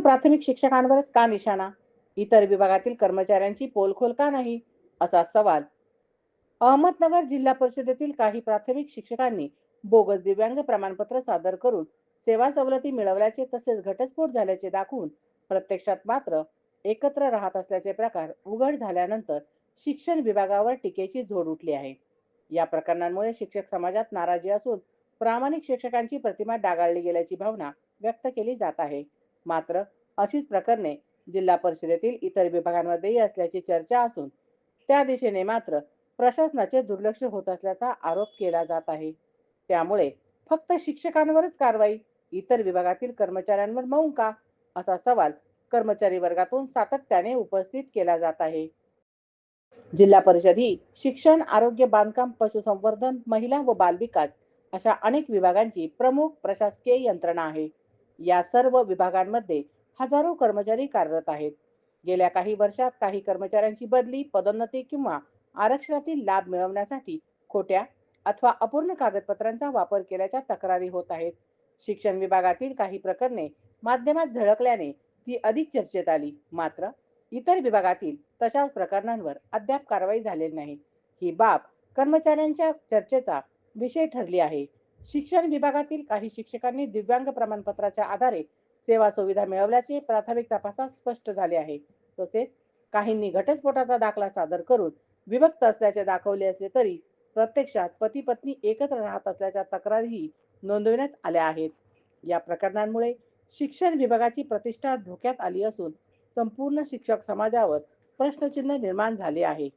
प्राथमिक शिक्षकांवरच का निशाणा? इतर विभागातील कर्मचाऱ्यांची पोलखोल का नाही? असा सवाल. अहमदनगर जिल्हा परिषदेतील काही प्राथमिक शिक्षकांनी बोगस दिव्यांग प्रमाणपत्र सादर करून सेवा सवलती मिळवल्याचे तसेच घटस्फोट झाल्याचे दाखवून प्रत्यक्षात मात्र एकत्र राहत असल्याचे प्रकार उघड झाल्यानंतर शिक्षण विभागावर टीकेची झोड उठली आहे. या प्रकरणांमुळे शिक्षक समाजात नाराजी असून प्रामाणिक शिक्षकांची प्रतिमा डागाळली गेल्याची भावना व्यक्त केली जात आहे. मात्र अशीच प्रकरणे जिल्हा परिषदेतील इतर विभागांमध्येही असल्याची चर्चा असून त्या दिशेने मात्र प्रशासनाचे दुर्लक्ष होत असल्याचा आरोप केला जात आहे. त्यामुळे फक्त शिक्षकांवरच कारवाई इतर विभागातील कर्मचाऱ्यांवर मौन का? असा सवाल कर्मचारी वर्गातून सातत्याने उपस्थित केला जात आहे. जिल्हा परिषद ही शिक्षण आरोग्य बांधकाम पशुसंवर्धन महिला व बालविकास अशा अनेक विभागांची प्रमुख प्रशासकीय यंत्रणा आहे. या सर्व विभागांमध्ये हजारो कर्मचारी कार्यरत आहेत. गेल्या काही वर्षात काही कर्मचाऱ्यांची बदली पदोन्नती किंवा आरक्षणातील लाभ मिळवण्यासाठी खोट्या अथवा अपूर्ण कागदपत्रांचा वापर केल्याच्या तक्रारी होत आहेत. शिक्षण विभागातील काही प्रकरणे माध्यमात झळकल्याने ती अधिक चर्चेत आली. मात्र इतर विभागातील तशाच प्रकरणांवर अद्याप कारवाई झालेली नाही. ही बाब कर्मचाऱ्यांच्या चर्चेचा विषय ठरली आहे. शिक्षण विभागातील काही शिक्षकांनी दिव्यांग प्रमाणपत्राच्या आधारे सेवा सुविधा मिळवल्याचे प्राथमिक तपासात स्पष्ट झाले आहे. तसेच काहींनी घटस्फोटाचा दाखला सादर करून विभक्त असल्याचे दाखवले असले तरी प्रत्यक्षात पती पत्नी एकत्र राहत असल्याच्या तक्रारीही नोंदविण्यात आल्या आहेत. या प्रकरणांमुळे शिक्षण विभागाची प्रतिष्ठा धोक्यात आली असून संपूर्ण शिक्षक समाजावर प्रश्नचिन्ह निर्माण झाले आहे.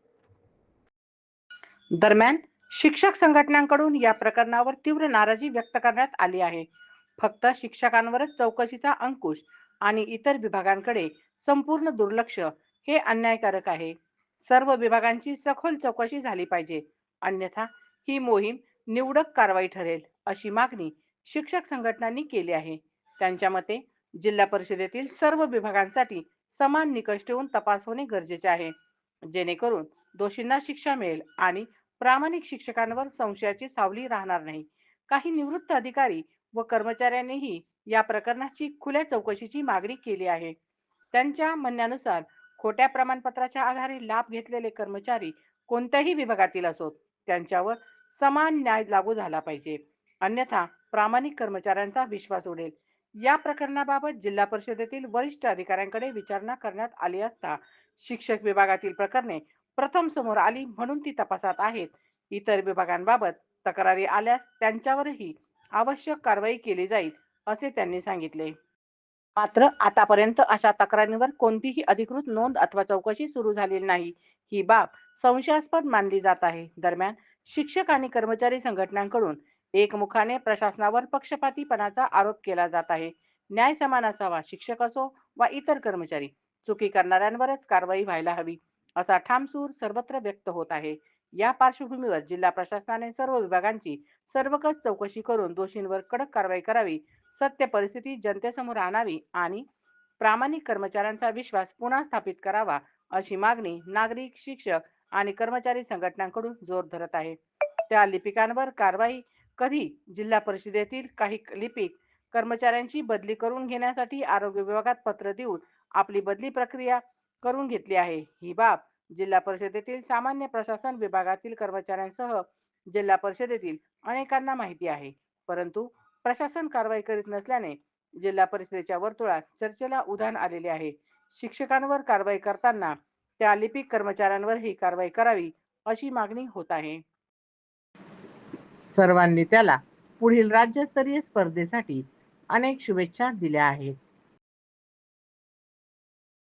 दरम्यान शिक्षक संघटनांकडून या प्रकरणावर तीव्र नाराजी व्यक्त करण्यात आली आहे. फक्त शिक्षकांवरच चौकशीचा अंकुश आणि इतर विभागांकडे संपूर्ण दुर्लक्ष हे अन्यायकारक आहे. सर्व विभागांची सखोल चौकशी झाली पाहिजे. अन्यथा ही मोहीम निवडक कारवाई ठरेल अशी मागणी शिक्षक संघटनांनी केली आहे. त्यांच्या मते जिल्हा परिषदेतील सर्व विभागांसाठी समान निकष ठेवून तपास होणे गरजेचे आहे. जेणेकरून दोषींना शिक्षा मिळेल आणि प्रामाणिक शिक्षकांवर संशयाची सावली राहणार नाही. काही निवृत्त अधिकारी व कर्मचाऱ्यांनीही या प्रकरणाची खुल्या चौकशीची मागणी केली आहे. त्यांच्या म्हणण्यानुसार खोट्या प्रमाणपत्राच्या आधारे लाभ घेतलेले कर्मचारी कोणत्याही विभागातील असोत त्यांच्यावर समान न्याय लागू झाला पाहिजे. अन्यथा प्रामाणिक कर्मचाऱ्यांचा विश्वास उडेल. या प्रकरणाबाबत जिल्हा परिषदेतील वरिष्ठ अधिकाऱ्यांकडे विचारणा करण्यात आली असता शिक्षक विभागातील प्रकरणे प्रथम समोर आली म्हणून ती तपासात आहेत. इतर विभागांबाबत तक्रारी आल्यास त्यांच्यावरही आवश्यक कारवाई केली जाईल असे त्यांनी सांगितले. मात्र आतापर्यंत अशा तक्रारींवर कोणतीही अधिकृत नोंद अथवा चौकशी सुरू झालेली नाही. ही बाब संशयास्पद मानली जात आहे. दरम्यान शिक्षक आणि कर्मचारी संघटनांकडून एकमुखाने प्रशासनावर पक्षपातीपणाचा आरोप केला जात आहे. न्याय समान असावा शिक्षक असो वा इतर कर्मचारी चुकी करणाऱ्यांवरच कारवाई व्हायला हवी. असा ठामसूर सर्वत्र व्यक्त होत आहे. या पार्श्वभूमीवर जिल्हा प्रशासनाने सर्व विभागांची सर्वकच चौकशी करून दोषींवर कडक कारवाई करावी सत्य परिस्थिती जनतेसमोर आणावी आणि प्रामाणिक कर्मचाऱ्यांचा विश्वास पुन्हा स्थापित करावा अशी मागणी नागरिक शिक्षक आणि कर्मचारी संघटनांकडून जोर धरत आहे. त्या लिपिकांवर कारवाई कधी जिल्हा परिषदेतील काही लिपिक कर्मचाऱ्यांची बदली करून घेण्यासाठी आरोग्य विभागात पत्र देऊन आपली बदली प्रक्रिया करून घेतली आहे. ही बाब जिल्हा परिषदेतील सामान्य प्रशासन विभागातील कर्मचाऱ्यांसह जिल्हा परिषदेतील अनेकांना माहिती आहे. परंतु प्रशासन कारवाई करीत नसल्याने जिल्हा परिषदेच्या वर्तुळात चर्चेला उधाण आलेले आहे. शिक्षकांवर कारवाई करताना त्या लिपिक कर्मचाऱ्यांवर ही कारवाई करावी अशी मागणी होत आहे. सर्वांनी त्याला पुढील राज्यस्तरीय स्पर्धेसाठी अनेक शुभेच्छा दिल्या आहेत.